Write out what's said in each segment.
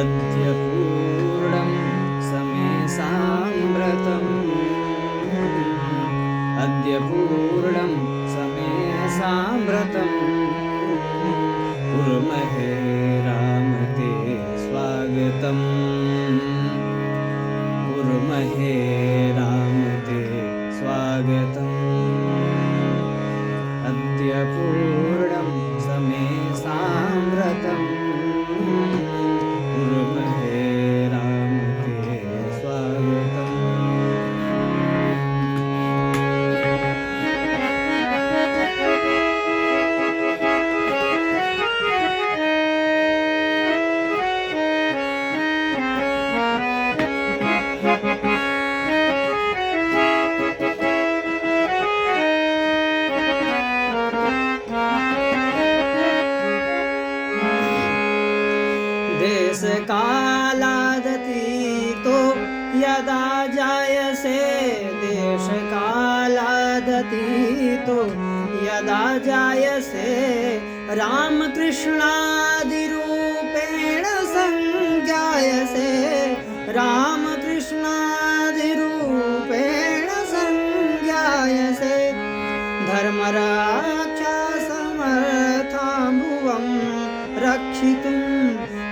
and अद्यपूर्णं समे साम्प्रतं। कुर्महे राम ते स्वागतम् कुर्महे राम ते स्वागतम् देशकालादतीतो यदा जायसे देशकालादतीतो यदा जायसे रामकृष्णादिरूपेण सञ्जायसे रामकृष्णादिरूपेण सञ्जायसे धर्मराक्षा समर्थां भुवं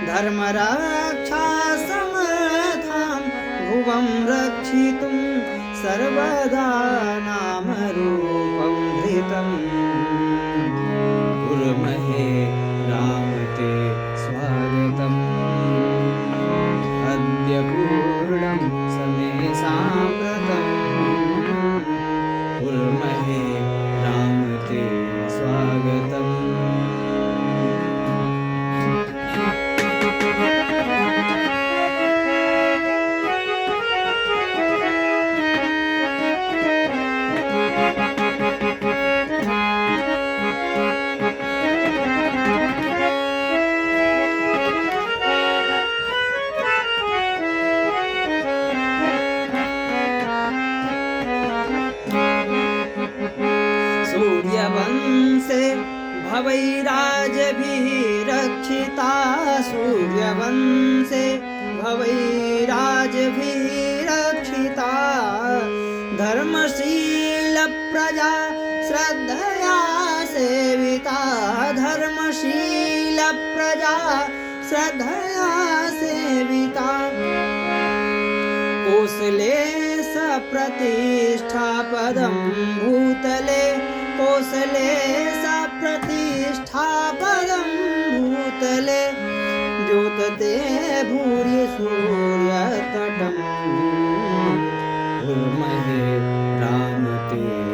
रक्षितुं धर्मराक्षा समर्थां भुवं रक्षितुं सर्वदा नामरूपं धृतम् भवैराजभिः रक्षिता सूर्यवंशे भवैराजभिः रक्षिता धर्मशीलप्रजा श्रद्धया सेविता। धर्मशीलप्रजा श्रद्धया सेविता। कोसले सप्रतिष्ठापदं भूतले कोसले यथा पदं भूतले ज्योतते भूरि रामते